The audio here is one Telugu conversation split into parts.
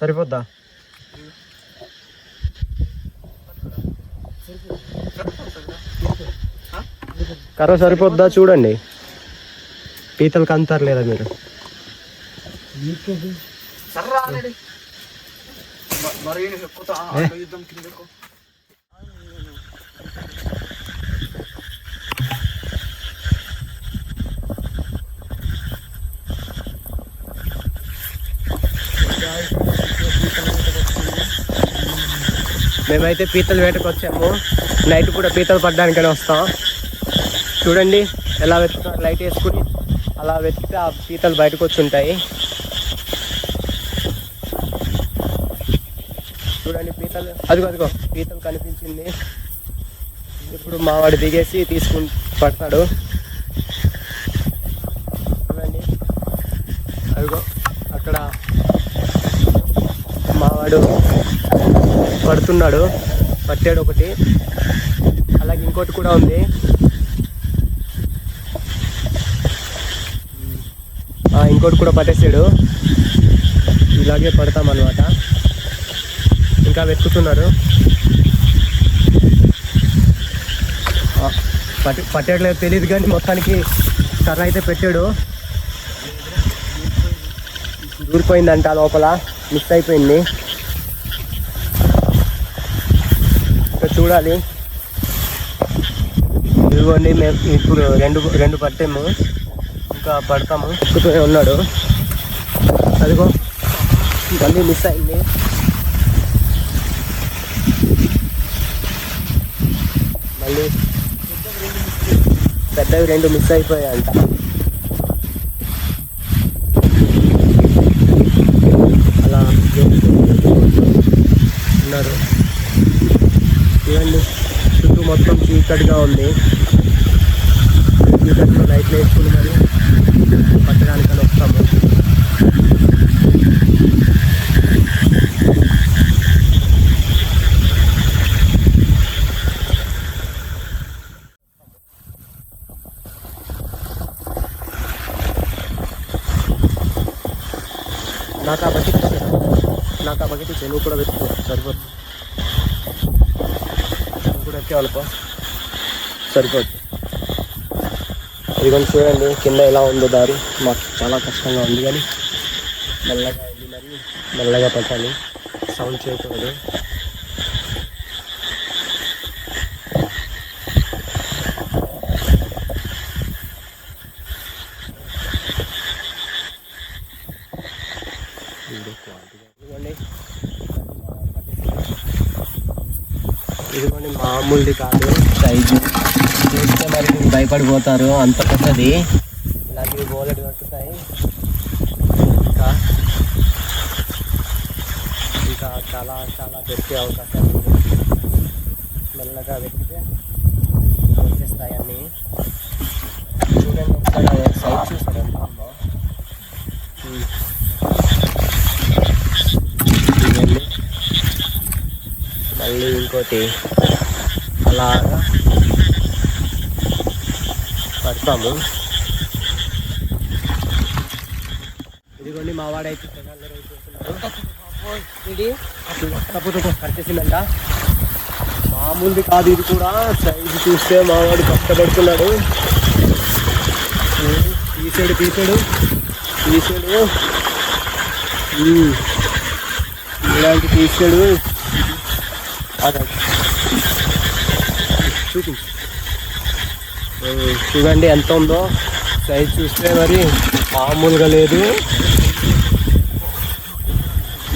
సరిపోద్దా? కర్ర సరిపోద్దా చూడండి. పీతలకు అంతారు లేదా మీరు? మేమైతే పీతలు వేటకు వచ్చాము. నైట్ కూడా పీతలు పడ్డానికని వస్తాం. చూడండి ఎలా వెతుకుతారు. లైట్ వేసుకుని అలా వెతికితే ఆ పీతలు బయటకు వచ్చి ఉంటాయి చూడండి పీతలు. అదిగో అదిగో పీతలు కనిపించింది. ఇప్పుడు మావాడు దిగేసి తీసుకుని పడతాడు. చూడండి. అదిగో అక్కడ మావాడు పడుతున్నాడు. పట్టాడు ఒకటి. అలాగే ఇంకోటి కూడా ఉంది. ఆ, ఇంకోటి కూడా పట్టేసాడు. ఇలాగే పడతామన్నమాట ఇంకా వెతుకుతున్నారు పట్టి పట్టేయట్లేదు తెలియదు కానీ మొత్తానికి కర్ర అయితే పెట్టాడు. దూరిపోయిందంట లోపల. మిస్ అయిపోయింది. చూడాలి. ఇదిగోండి మేము ఇప్పుడు రెండు రెండు పట్టాము. ఇంకా పడతాము. ఎక్కుతూనే ఉన్నాడు. అదిగో మళ్ళీ మిస్ అయింది. మళ్ళీ పెద్దవి రెండు మిస్ అయిపోయాయంట అలా ఉన్నారు చూడండి చుట్టూ మొత్తం చీకటిగా ఉంది. చీకటిలో లైట్లు వేసుకుని మరి పట్టడానికని వస్తాము. నాకు ఆ బకెట్ నాకు ఆ బకెట్ ఇచ్చే. కూడా పెట్టుకో సరిపోతుంది. కూడా ఎక్కేవాళ్ళపో సరిపోద్ది. ఇదిగోండి చూడండి కింద ఎలా ఉందో దారి. మాకు చాలా కష్టంగా ఉంది కానీ మెల్లగా వెళ్ళి మరి మెల్లగా పట్టాలి. సౌండ్ చేయకూడదు. ఇదిగోండి. మామూలుది కాదు. సైజు చూస్తే మరి మీరు భయపడిపోతారు అంత పెద్దది. ఇలాంటివి బోలెడు కట్టుతాయి ఇంకా ఇంకా చాలా చాలా దొరికే అవకాశాలు మెల్లగా వెతికితే వచ్చేస్తాయి అన్ని. చూడండి ఒకసారి సైజ్ చూసారు ఎంత ఉందో మళ్ళీ ఇంకోటి. అలాగా. పడతాము ఇదిగోండి మా వాడైతే తెగల్లరి మామూలుది కాదు ఇది కూడా. సైజు చూస్తే మావాడు కష్టపడుతున్నాడు. తీసాడు తీసాడు. తీసాడు. ఇలాంటి తీసాడు. అదే చూపించు. చూడండి ఎంత ఉందో. సైజ్ చూస్తే మరి మామూలుగా లేదు.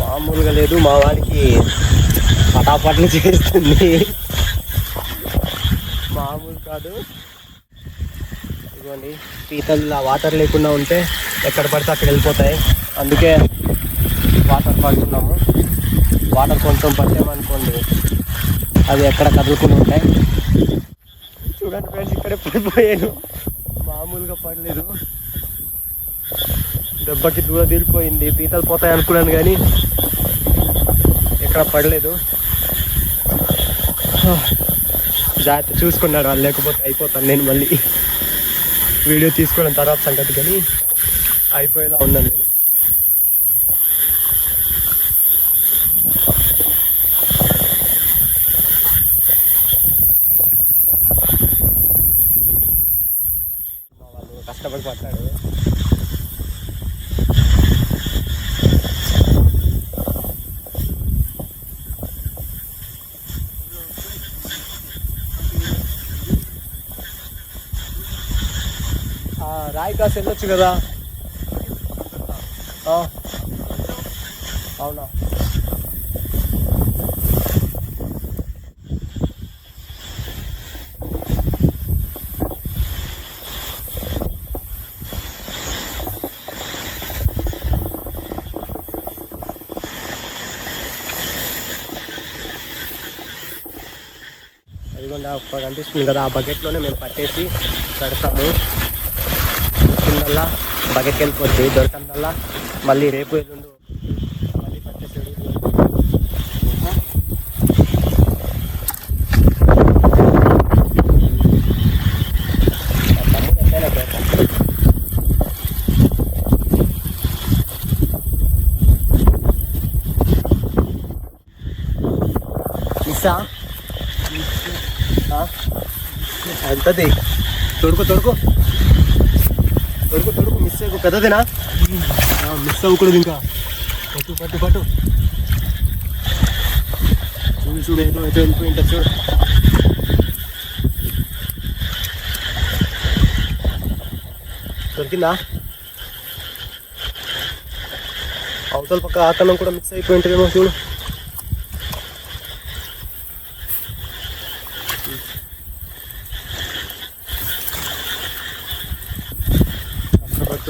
మామూలుగా లేదు మా వాడికి పటాపట్లు చేస్తుంది మామూలు కాదు. ఇదిగోండి పీతలు ఆ వాటర్ లేకుండా ఉంటే ఎక్కడ పడితే అక్కడ వెళ్ళిపోతాయి. అందుకే వాటర్ పడుతున్నాము వాటర్ కొంచెం పట్టామనుకోండి అవి ఎక్కడ కదులుకుని ఉంటాయి. చూడండి ఫ్రెండ్స్ ఇక్కడే పడిపోయాను మామూలుగా పడలేదు. దెబ్బకి దూరం తీరిపోయింది. పీతలు పోతాయి అనుకున్నాను కానీ ఎక్కడ పడలేదు. జాగ్రత్త చూసుకున్నాడు వాళ్ళు లేకపోతే అయిపోతాను నేను మళ్ళీ. వీడియో తీసుకోవడం తర్వాత సంగతి కానీ అయిపోయేలా ఉన్నాను నేను. కష్టపడి పట్టాడు ఆ, రాయి కాసి వెళ్ళొచ్చు కదా ఆ. అవునా అదిగోండి అక్కడ కనిపిస్తుంది కదా ఆ బకెట్లోనే మేము పట్టేసి పెడతాము. దొరికిందల్లా బకెట్కి వెళ్ళిపోద్ది దొరకందల్లా మళ్ళీ రేపు ఎల్లుండు మళ్ళీ అంతది తమ్ముడు ఎంతైనా పెడతాం మిస్సా తొడుకు తొడుకు. తొడుకు తొడుకు మిస్ అయ్యకు పెద్దదేనా? మిస్ అవ్వకూడదు ఇంకా. పట్టు పట్టు పట్టు. చూడు చూడు ఏదో ఏదో వెళ్ళిపోయింటా చూడు. దొరికిందా? అవతల పక్క ఆకలం కూడా మిక్స్ అయిపోయింటుందేమో చూడు.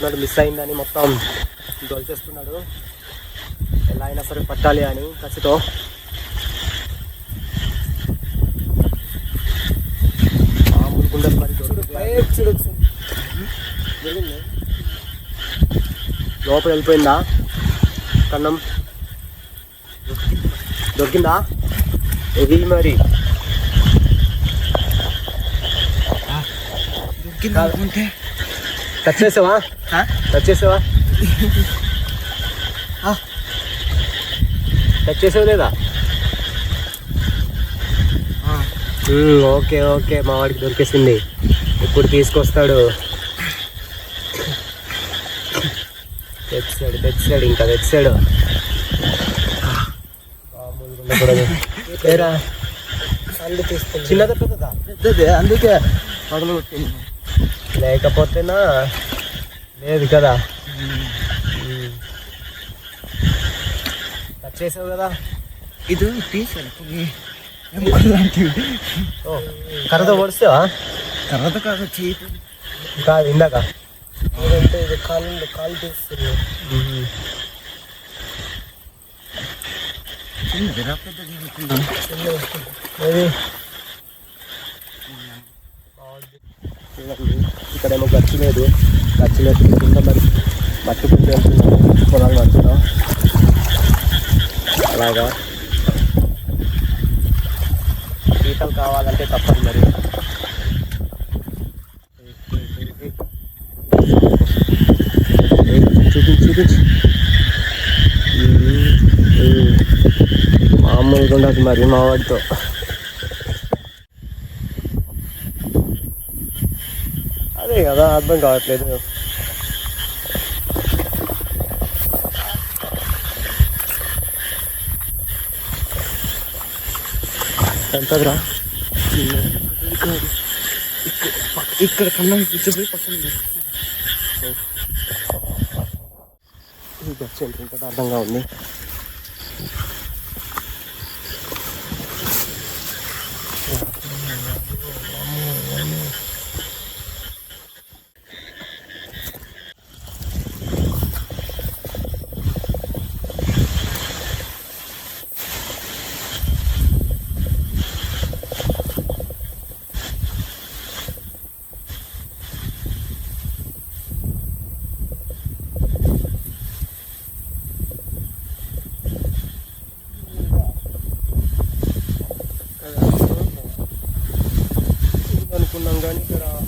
కష్టపడుతున్నాడు మిస్ అయిందని మొత్తం దొలిచేస్తున్నాడు ఎలా అయినా సరే పట్టాలి అని కసితో మామూలు గుండెలు మరి. లోపల వెళ్ళిపోయిందా? కన్నం. దొరికిందా? ఇది మరి? దొరికింది టచ్ చేసావా? టచ్ చేసావా? టచ్ చేసావు లేదా. Um, okay okay. మా వాడికి దొరికేసింది. ఇప్పుడు తీసుకొస్తాడు. తెచ్చాడు తెచ్చాడు ఇంకా తెచ్చాడు. ఏరా? చిన్నదా పెద్దదా? పెద్దదే అందుకే పగలు లేకపోతేనా? లేదు కదా. టచ్ చేసావు కదా. ఇది లాంటివి. ఓ కర్రతో పొడిస్తావా? తర్వాత కాదు చేతి కాదు ఇందాక. ఇది కాలు కాలు తీస్తుంది. చిన్నదిరా పెద్దది అనుకున్నాను ఏది చూడండి ఇక్కడేమో గచ్చి లేదు. గచ్చి లేదు. కింద మరి మట్టి పిండి వెళ్తున్నాం. పొలాలు పడుతున్నాం. అలాగా. పీతలు కావాలంటే తప్పదు మరి. చూపించు చూపించు మామూలుగా ఉండదు మరి మా వాడితో కదా అర్థం కావట్లేదు. ఎంతదిరా? ఇక్కడ కన్నా కూర్చోపోయి పక్కన ఈ అర్థంగా ఉంది ng ganito. Pero